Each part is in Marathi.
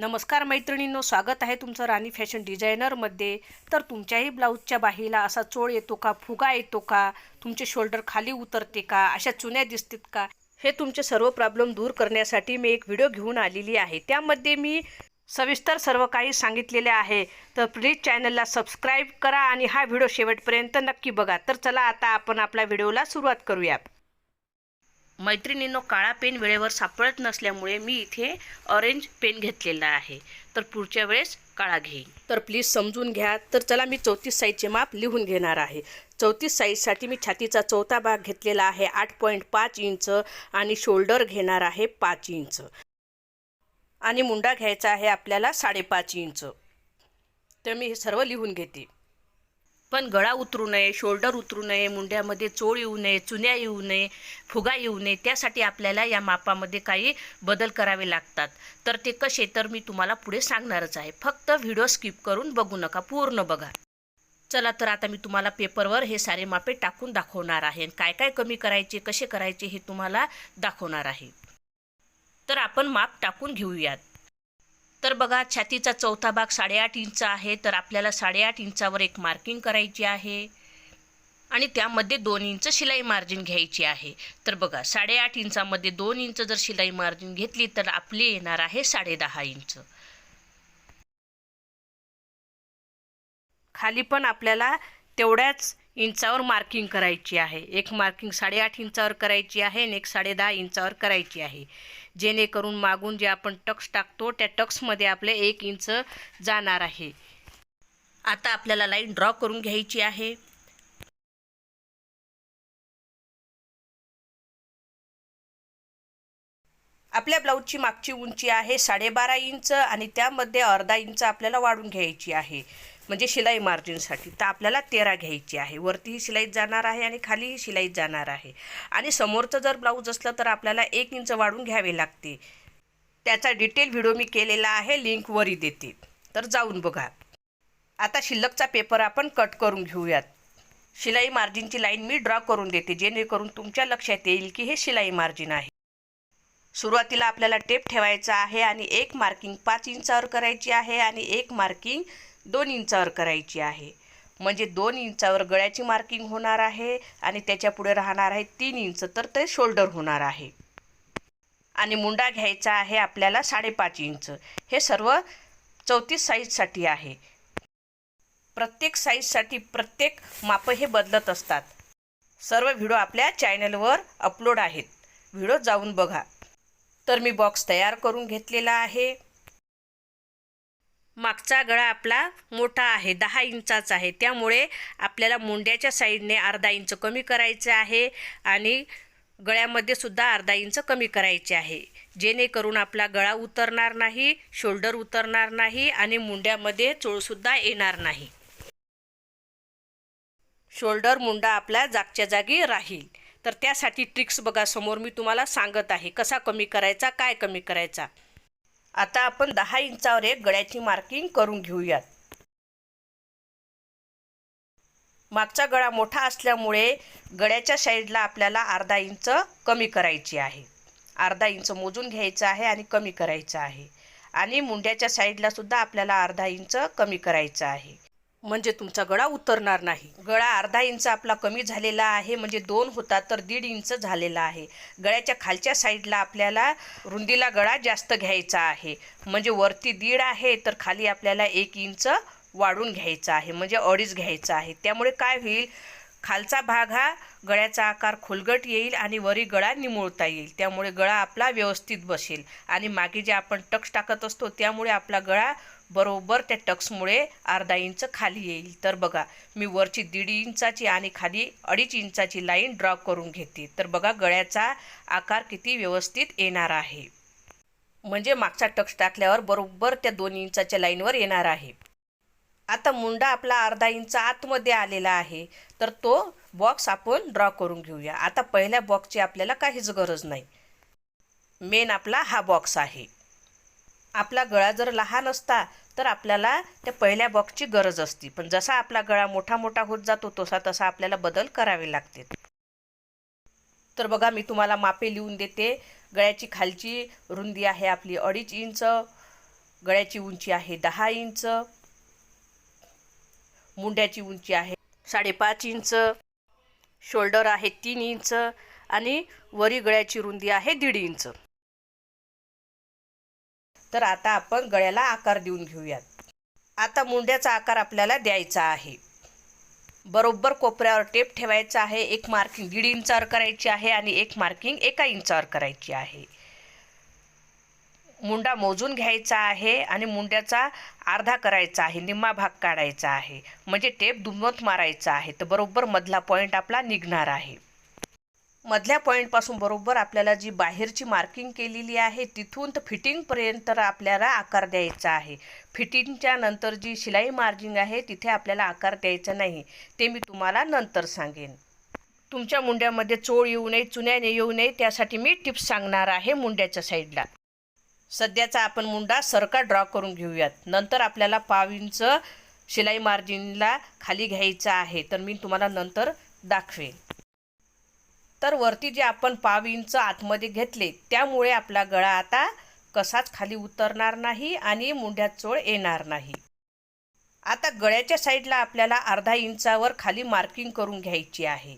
नमस्कार मैत्रिणींनो स्वागत आहे तुमचं राणी फॅशन डिझायनरमध्ये. तर तुमच्याही ब्लाऊजच्या बाहीला असा चोळ येतो का फुगा येतो का तुमचे शोल्डर खाली उतरते का अशा चुन्या दिसतात का हे तुमचे सर्व प्रॉब्लेम दूर करण्यासाठी मी एक व्हिडिओ घेऊन आलेली आहे. त्यामध्ये मी सविस्तर सर्व काही सांगितलेले आहे. तर प्लीज चॅनलला सबस्क्राईब करा आणि हा व्हिडिओ शेवटपर्यंत नक्की बघा. तर चला आता आपण आपल्या व्हिडिओला सुरुवात करूया मैत्रिणींनो काळा पेन वेळेवर सापडत नसल्यामुळे मी इथे ऑरेंज पेन घेतलेला आहे. तर पुढच्या वेळेस काळा घेईन. तर प्लीज समजून घ्या. तर चला मी चौतीस साईजचे माप लिहून घेणार आहे. चौतीस साईजसाठी मी छातीचा चौथा भाग घेतलेला आहे. आठ पॉईंट पाच इंच आणि शोल्डर घेणार आहे पाच इंच. आणि मुंडा घ्यायचा आहे आपल्याला साडेपाच इंच. तर मी हे सर्व लिहून घेते. पण गळा उतरू नये शोल्डर उतरू नये मुंड्यामध्ये चोळ येऊ नये चुन्या येऊ नये फुगा येऊ नये त्यासाठी आपल्याला या मापामध्ये काही बदल करावे लागतात. तर ते कसे तर मी तुम्हाला पुढे सांगणारच आहे. फक्त व्हिडिओ स्किप करून बघू नका पूर्ण बघा. चला तर आता मी तुम्हाला पेपरवर हे सारे मापे टाकून दाखवणार आहे आणि काय काय कमी करायचे कसे करायचे हे तुम्हाला दाखवणार आहे. तर आपण माप टाकून घेऊयात. तर बघा छातीचा चौथा भाग साडेआठ इंच आहे तर आपल्याला साडेआठ इंचावर एक मार्किंग करायची आहे. आणि त्यामध्ये दोन इंच शिलाई मार्जिन घ्यायची आहे. तर बघा साडेआठ इंचामध्ये दोन इंच जर शिलाई मार्जिन घेतली तर आपली येणार आहे साडेदहा इंच. खाली पण आपल्याला तेवढ्याच इंचावर मार्किंग करायची आहे. एक मार्किंग साडेआठ इंचावर करायची आहे आणि एक साडेदहा इंचावर करायची आहे. जेणेकरून मागून जे आपण टक्स टाकतो त्या टक्समध्ये आपले एक इंच जाणार आहे. आता आपल्याला लाईन ड्रॉ करून घ्यायची आहे. आपल्या ब्लाऊजची मागची उंची आहे साडेबारा इंच आणि त्यामध्ये अर्धा इंच आपल्याला वाढून घ्यायची आहे. म्हणजे शिलाई मार्जिनसाठी तर आपल्याला तेरा घ्यायची आहे. वरतीही शिलाईत जाणार आहे आणि खालीही शिलाईत जाणार आहे. आणि समोरचं जर ब्लाऊज असलं तर आपल्याला एक इंच वाढून घ्यावे लागते. त्याचा डिटेल व्हिडिओ मी केलेला आहे. लिंक वरी देते. तर जाऊन बघा. आता शिल्लकचा पेपर आपण कट करून घेऊयात. शिलाई मार्जिनची लाईन मी ड्रॉ करून देते. जेणेकरून तुमच्या लक्षात येईल की हे शिलाई मार्जिन आहे. सुरुवातीला आपल्याला टेप ठेवायचा आहे आणि एक मार्किंग पाच इंचावर करायची आहे आणि एक मार्किंग दोन इंचावर करायची आहे. म्हणजे दोन इंचावर गळ्याची मार्किंग होणार आहे आणि त्याच्या पुढे राहणार आहे तीन इंच तर ते शोल्डर होणार आहे. आणि मुंडा घ्यायचा आहे आपल्याला साडेपाच इंच. हे सर्व चौतीस साईजसाठी आहे. प्रत्येक साईजसाठी प्रत्येक मापं हे बदलत असतात. सर्व व्हिडिओ आपल्या चॅनलवर अपलोड आहेत. व्हिडिओ जाऊन बघा. तर मी बॉक्स तयार करून घेतलेला आहे. मागचा गळा आपला मोठा आहे दहा इंचाचा आहे. त्यामुळे आपल्याला मुंड्याच्या साईडने अर्धा इंच कमी करायचं आहे आणि गळ्यामध्ये सुद्धा अर्धा इंच कमी करायचे आहे. जेणेकरून आपला गळा उतरणार नाही शोल्डर उतरणार नाही आणि मुंड्यामध्ये चोळसुद्धा येणार नाही. शोल्डर मुंडा आपला जागच्या जागी राहील. तर त्यासाठी ट्रिक्स बघा समोर मी तुम्हाला सांगत आहे. कसा कमी करायचा काय कमी करायचा? आता आपण दहा इंचावर एक गळ्याची मार्किंग करून घेऊयात. मागचा गळा मोठा असल्यामुळे गळ्याच्या साईडला आपल्याला अर्धा इंच कमी करायची आहे. अर्धा इंच मोजून घ्यायचं आहे आणि कमी करायचं आहे. आणि मुंड्याच्या साईडला सुद्धा आपल्याला अर्धा इंच कमी करायचं आहे. म्हणजे तुमचा गळा उतरणार नाही. गळा अर्धा इंच आपला कमी झालेला आहे म्हणजे दोन होता तर दीड इंच झालेला आहे. गळ्याच्या खालच्या साईडला आपल्याला रुंदीला गळा जास्त घ्यायचा आहे. म्हणजे वरती दीड आहे तर खाली आपल्याला एक इंच वाढून घ्यायचा आहे म्हणजे अडीच घ्यायचा आहे. त्यामुळे काय होईल? खालचा भाग हा गळ्याचा आकार खोलगट येईल आणि वरी गळा निमुळता येईल. त्यामुळे गळा आपला व्यवस्थित बसेल. आणि मागे जे आपण टक्स टाकत असतो त्यामुळे आपला गळा बरोबर त्या टक्समुळे अर्धा इंच खाली येईल. तर बघा मी वरची दीड इंचाची आणि खाली अडीच इंचाची लाईन ड्रॉ करून घेते. तर बघा गळ्याचा आकार किती व्यवस्थित येणार आहे. म्हणजे मागचा टक्स टाकल्यावर बरोबर त्या दोन इंचाच्या लाईनवर येणार आहे. आता मुंडा आपला अर्धा इंच आतमध्ये आलेला आहे. तर तो बॉक्स आपण ड्रॉ करून घेऊया. आता पहिल्या बॉक्सची आपल्याला काहीच गरज नाही. मेन आपला हा बॉक्स आहे. आपला गळा जर लहान असता तर आपल्याला त्या पहिल्या बॉक्सची गरज असती. पण जसा आपला गळा मोठा मोठा होत जातो तसा तसा आपल्याला बदल करावे लागते तर बघा मी तुम्हाला मापे लिहून देते. गळ्याची खालची रुंदी आहे आपली अडीच इंच गळ्याची उंची आहे दहा इंच मुंड्याची उंची आहे साडेपाच इंच शोल्डर आहे तीन इंच आणि वरी गळ्याची रुंदी आहे दीड इंच. तर आता आपण गळ्याला आकार देऊन घेऊयात. आता मुंड्याचा आकार आपल्याला द्यायचा आहे. बरोबर कोपऱ्यावर टेप ठेवायचा आहे एक मार्किंग दीड इंचावर करायची आहे आणि एक मार्किंग एका इंचावर करायची आहे. मुंडा मोजून घ्यायचा आहे आणि मुंड्याचा अर्धा करायचा आहे निम्मा भाग काढायचा आहे. म्हणजे टेप दुमत मारायचा आहे. तर बरोबर मधला पॉईंट आपला निघणार आहे. मधल्या पॉईंटपासून बरोबर आपल्याला जी बाहेरची मार्किंग केलेली आहे तिथून तर फिटिंगपर्यंत आपल्याला आकार द्यायचा आहे. फिटिंगच्या नंतर जी शिलाई मार्जिंग आहे तिथे आपल्याला आकार द्यायचा नाही. ते मी तुम्हाला नंतर सांगेन. तुमच्या मुंड्यामध्ये चोळ येऊ नये चुन्याने येऊ नये त्यासाठी मी टिप्स सांगणार आहे मुंड्याच्या साईडला सध्याचा आपण मुंडा सरका ड्रॉ करून घेऊयात. नंतर आपल्याला पाव इंच शिलाई मार्जिनला खाली घ्यायचं आहे तर मी तुम्हाला नंतर दाखवेन. तर वरती जे आपण पाव इंच आतमध्ये घेतले त्यामुळे आपला गळा आता कसाच खाली उतरणार नाही आणि मुंड्यात चोळ येणार नाही. आता गळ्याच्या साईडला आपल्याला अर्धा इंचावर खाली मार्किंग करून घ्यायची आहे.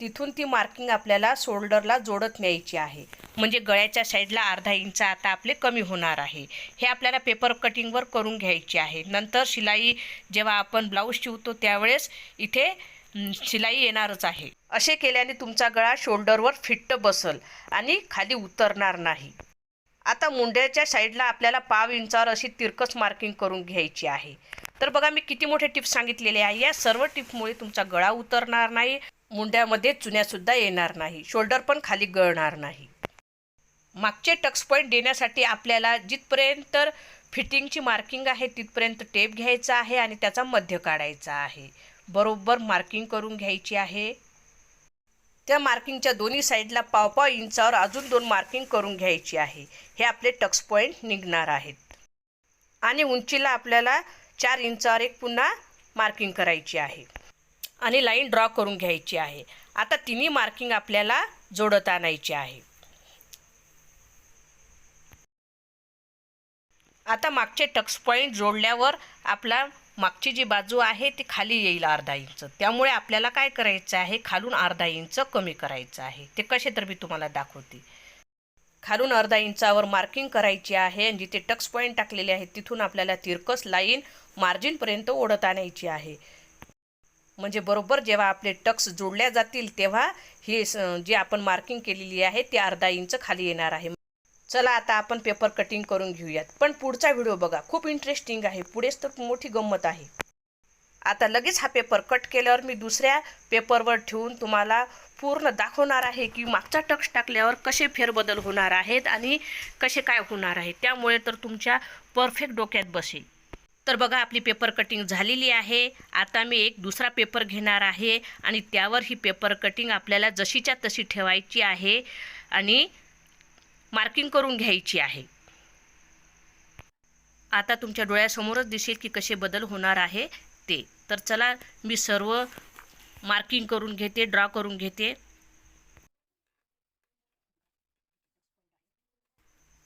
तिथून ती मार्किंग आपल्याला शोल्डरला जोडत न्यायची आहे. म्हणजे गळ्याच्या साईडला अर्धा इंच आता आपले कमी होणार आहे. हे आपल्याला पेपर कटिंगवर करून घ्यायचे आहे. नंतर शिलाई जेव्हा आपण ब्लाऊज शिवतो त्यावेळेस इथे शिलाई येणारच आहे. असे केल्याने तुमचा गळा शोल्डरवर फिट्ट बसल आणि खाली उतरणार नाही. आता मुंड्याच्या साईडला आपल्याला पाव इंचावर अशी तिरकस मार्किंग करून घ्यायची आहे. तर बघा मी किती मोठे टिप्स सांगितलेले आहे. या सर्व टिपमुळे तुमचा गळा उतरणार नाही मुंड्यामध्ये चुन्यासुद्धा येणार नाही शोल्डर पण खाली गळणार नाही. मागचे टक्स पॉईंट देण्यासाठी आपल्याला जिथपर्यंत फिटिंगची मार्किंग आहे तिथपर्यंत टेप घ्यायचा आहे आणि त्याचा मध्य काढायचा आहे. बरोबर मार्किंग करून घ्यायची आहे. त्या मार्किंगच्या दोन्ही साईडला पाव पाव इंचावर अजून दोन मार्किंग करून घ्यायची आहे. हे आपले टक्स पॉईंट निघणार आहेत. आणि उंचीला आपल्याला चार इंचावर एक पुन्हा मार्किंग करायची आहे. आणि लाईन ड्रॉ करून घ्यायची आहे. आता तिन्ही मार्किंग आपल्याला जोडत आणायची आहे. आता मागचे टक्स पॉईंट जोडल्यावर आपला मागची जी बाजू आहे ती खाली येईल अर्धा इंच. त्यामुळे आपल्याला काय करायचं आहे? खालून अर्धा इंच कमी करायचं आहे. ते कसे तर मी तुम्हाला दाखवते. खालून अर्धा इंचावर मार्किंग करायची आहे आणि जिथे टक्स पॉईंट टाकलेले आहेत तिथून आपल्याला तिरकस लाईन मार्जिनपर्यंत ओढत आणायची आहे. म्हणजे बरोबर जेव्हा आपले टक्स जोडल्या जातील तेव्हा ही जी आपण मार्किंग केलेली आहे ती अर्धा इंच खाली येणार आहे. चला आता आपण पेपर कटिंग करून घेऊयात. पण पुढचा व्हिडिओ बघा. खूप इंटरेस्टिंग आहे. पुढेच तर मोठी गंमत आहे. आता लगेच हा पेपर कट केल्यावर मी दुसऱ्या पेपरवर ठेवून तुम्हाला पूर्ण दाखवणार आहे की मागचा टक्स टाकल्यावर कसे फेरबदल होणार आहेत आणि कसे काय होणार आहे. त्यामुळे तर तुमच्या परफेक्ट डोक्यात बसेल. तर बघा आपली पेपर कटिंग झालेली आहे. आता मी एक दुसरा पेपर घेणार आहे आणि त्यावर ही पेपर कटिंग आपल्याला जशीच्या तशी ठेवायची आहे. आणि मार्किंग करून घ्यायची आहे. आता तुमच्या डोळ्यासमोरच दिसेल की कसे बदल होणार आहे ते. तर चला मी सर्व मार्किंग करून घेते ड्रॉ करून घेते.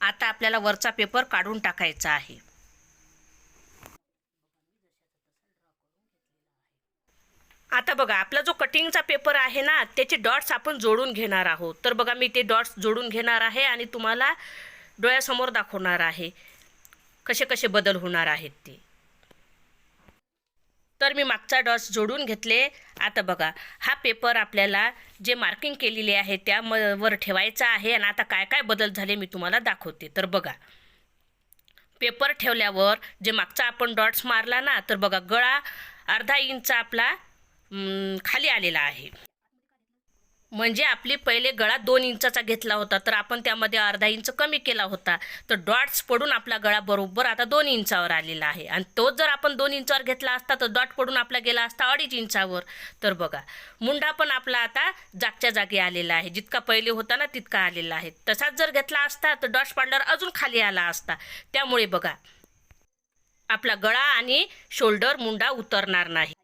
आता आपल्याला वरचा पेपर काढून टाकायचा आहे. आता बघा आपला जो कटिंगचा पेपर आहे ना त्याचे डॉट्स आपण जोडून घेणार आहोत. तर बघा मी ते डॉट्स जोडून घेणार आहे आणि तुम्हाला डोळ्यासमोर दाखवणार आहे. कसे कसे बदल होणार आहेत ते. तर मी मागचा डॉट्स जोडून घेतले. आता बघा हा पेपर आपल्याला जे मार्किंग केलेले आहे त्या म वर ठेवायचा आहे आणि आता काय काय बदल झाले मी तुम्हाला दाखवते. तर बघा पेपर ठेवल्यावर जे मागचा आपण डॉट्स मारला ना तर बघा गळा अर्धा इंच आपला खाली आलेला आहे. म्हणजे आपली पहिले गळा दोन इंचाचा घेतला होता तर आपण त्यामध्ये अर्धा इंच कमी केला होता. तर डॉट्स पडून आपला गळा बरोबर आता दोन इंचावर आलेला आहे. आणि तोच जर आपण दोन इंचावर घेतला असता तर डॉट पडून आपला गेला असता अडीच इंचावर. तर बघा मुंडा पण आपला आता जागच्या जागी आलेला आहे. जितका पहिले होता ना तितका आलेला आहे. तसाच जर घेतला असता तर डॉट्स पाडल्यावर अजून खाली आला असता. त्यामुळे बघा आपला गळा आणि शोल्डर मुंडा उतरणार नाही.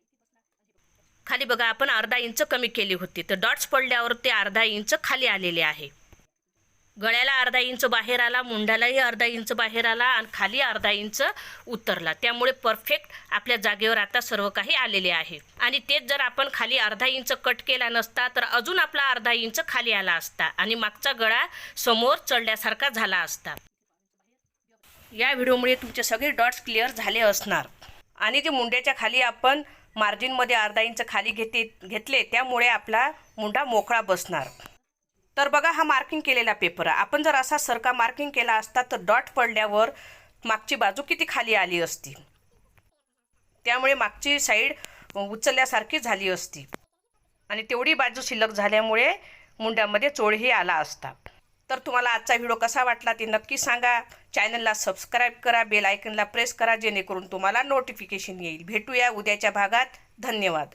खाली बघा आपण अर्धा इंच कमी केली होती. तर डॉट्स पडल्यावर ते अर्धा इंच खाली आलेले आहे. गळ्याला अर्धा इंच बाहेर आला मुंड्यालाही अर्धा इंच बाहेर आला आणि खाली अर्धा इंच उतरला. त्यामुळे परफेक्ट आपल्या जागेवर आता सर्व काही आलेले आहे. आणि तेच जर आपण खाली अर्धा इंच कट केला नसता तर अजून आपला अर्धा इंच खाली आला असता आणि मागचा गळा समोर चढल्यासारखा झाला असता. या व्हिडिओमुळे तुमचे सगळे डॉट्स क्लिअर झाले असणार. आणि ते मुंड्याच्या खाली आपण मार्जिनमध्ये अर्धा इंच खाली घेते घेतले त्यामुळे आपला मुंडा मोकळा बसणार. तर बघा हा मार्किंग केलेला पेपर आहे. आपण जर असा सरका मार्किंग केला असता तर डॉट पडल्यावर मागची बाजू किती खाली आली असती? त्यामुळे मागची साईड उचलल्यासारखी झाली असती. आणि तेवढी बाजू शिल्लक झाल्यामुळे मुंड्यामध्ये चोळही आला असता. तर तुम्हाला आजचा व्हिडिओ कसा वाटला ते नक्की सांगा. चॅनलला सबस्क्राईब करा बेल आयकनला प्रेस करा जेणेकरून तुम्हाला नोटिफिकेशन येईल. भेटूया उद्याच्या भागात. धन्यवाद.